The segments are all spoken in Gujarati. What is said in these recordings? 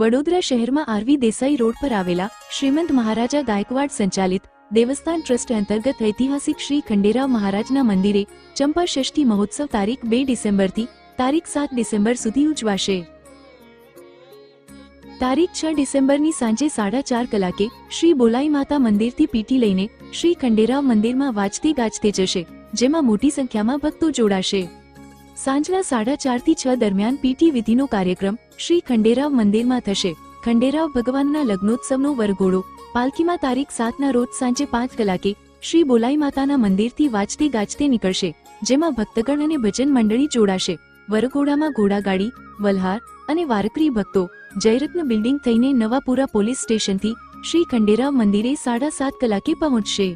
વડોદરા શહેરમાં આરવી દેસાઈ રોડ પર આવેલા શ્રીમંત મહારાજા ગાયકવાડ સંચાલિત દેવસ્થાન ટ્રસ્ટ અંતર્ગત ઐતિહાસિક શ્રી ખંડેરાવ મહારાજના મંદિરે ચંપા ષષ્ઠી મહોત્સવ તારીખ બે ડિસેમ્બરથી તારીખ સાત ડિસેમ્બર સુધી ઉજવાશે. તારીખ છ ડિસેમ્બરની સાંજે સાડા ચાર કલાકે શ્રી બોલાઈ માતા મંદિરથી પીટી લઈને શ્રી ખંડેરાવ મંદિરમાં વાજતે ગાજતે જશે, જેમાં મોટી સંખ્યામાં ભક્તો જોડાશે. સાંજના સાડા ચારથી છ દરમિયાન પીટી વિધિનો કાર્યક્રમ શ્રી ખંડેરાવ મંદિરમાં થશે. ખંડેરાવ ભગવાનના લગ્નોત્સવનો વરઘોડો. પાલખીમાં તારીખ સાતના રોજ સાંજે પાંચ કલાકે શ્રી બોલાઈ માતાના મંદિરથી વાજતે ગાજતે નીકળશે, જેમાં ભક્તગણ અને ભજન મંડળી જોડાશે. વરઘોડામાં ઘોડાગાડી, વલહાર અને વારકરી ભક્તો, જયરત્ન બિલ્ડિંગ થઈને નવાપુરા પોલીસ સ્ટેશનથી શ્રી ખંડેરાવ મંદિરે સાડા સાત કલાકે પહોંચશે.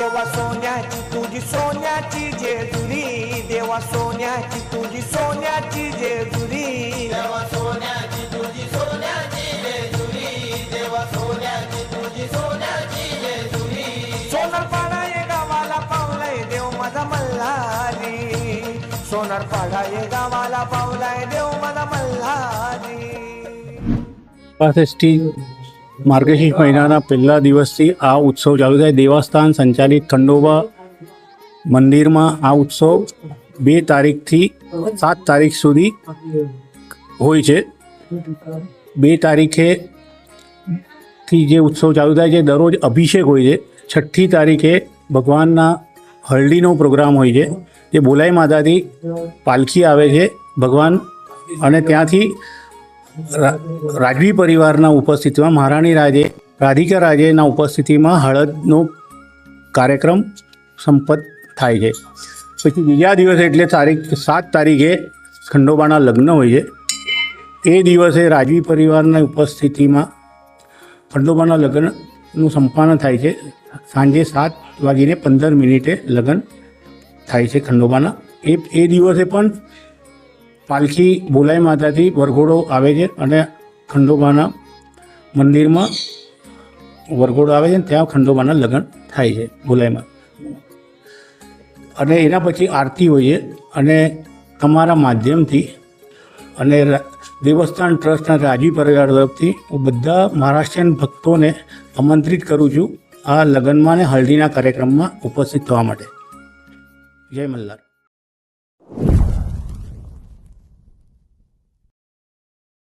देवा सोन्याची तुझी सोन्याची जेजुरी. देवा सोन्याची तुझी सोन्याची जेजुरी. देवा सोन्याची तुझी सोन्याची जेजुरी. देवा सोन्याची तुझी सोन्याची जेजुरी. सोनारपाडा ये गावाला पावलाय देव माझा मल्हारी. सोनारपाडा ये गावाला पावलाय देव माझा मल्हारी. पासष्टी માર્ગશીર્ષ મહિનાના પહેલા દિવસથી આ ઉત્સવ ચાલુ થાય. દેવસ્થાન સંચાલિત ખંડોબા મંદિરમાં આ ઉત્સવ બે તારીખથી સાત તારીખ સુધી હોય છે. બે તારીખે થી જે ઉત્સવ ચાલુ થાય છે, દરરોજ અભિષેક હોય છે. છઠ્ઠી તારીખે ભગવાનના હળદીનો પ્રોગ્રામ હોય છે. જે બોલાઈ માતાથી પાલખી આવે છે ભગવાન અને ત્યાંથી રાજવી પરિવારના ઉપસ્થિતિમાં મહારાણી રાજે, રાધિકા રાજેના ઉપસ્થિતિમાં હળદનો કાર્યક્રમ સંપન્ન થાય છે. પછી બીજા દિવસે એટલે તારીખ, સાત તારીખે ખંડોબાના લગ્ન હોય છે. એ દિવસે રાજવી પરિવારના ઉપસ્થિતિમાં ખંડોબાના લગ્નનું સંપાદન થાય છે. સાંજે સાત વાગીને પંદર મિનિટે લગ્ન થાય છે ખંડોબાના. એ એ દિવસે પણ પાલખી બોલાઈ માતાથી વરઘોડો આવે છે અને ખંડોબાના મંદિરમાં વરઘોડો આવે છે ત્યાં ખંડોબાના લગ્ન થાય છે બોલાઈમાં અને એના પછી આરતી હોય છે અને તમારા માધ્યમથી અને દેવસ્થાન ટ્રસ્ટના રાજી પરિવાર તરફથી હું બધા મહારાષ્ટ્રીયન ભક્તોને આમંત્રિત કરું છું આ લગ્નમાં અને હલ્દીના કાર્યક્રમમાં ઉપસ્થિત થવા માટે. જય મલ્હાર